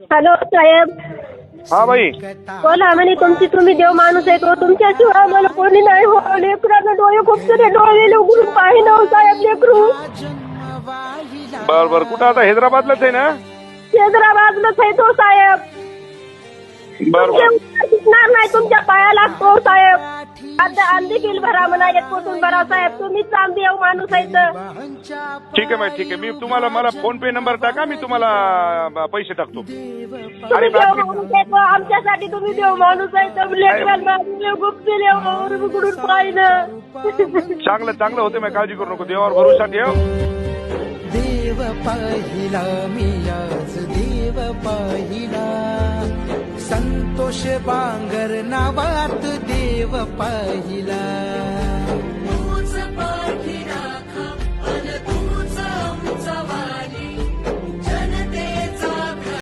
Hello साहेब. हा बाई. बोला म्हणे तुमची तुम्ही देव माणूस आहे तो तुमच्याशिवाय आम्हाला कोणी नाही हो लेकरांना डोळे खूप सारे डोळे उघडून पाहिलं हो साहेब लेकरू. बर बर. कुठं आता? हैदराबादलाच आहे ना? हैदराबादलाच आहे तो साहेब. बर दिसणार नाही तुमच्या आता अंधी बिल भरा म्हणा एक कुठून भरा साहेब तुम्हीच चांदी देव माणूस आहे तर. ठीक आहे ठीक आहे मी तुम्हाला मला फोन पे नंबर टाका मी तुम्हाला अं, पैसे टाकतो तुम्ही आणि देव बाकी माणूस आहे तो. आमच्यासाठी तुम्ही देव माणूस आहे तर लेकरांना गुप्त देव उघडून पाहिलं चांगलं चांगलं होते मी काळजी करू नको देवावर भरोसा ठेव देव पाहिला मी आज देव पाहिला संतोष बांगर नावात देव पाहिला.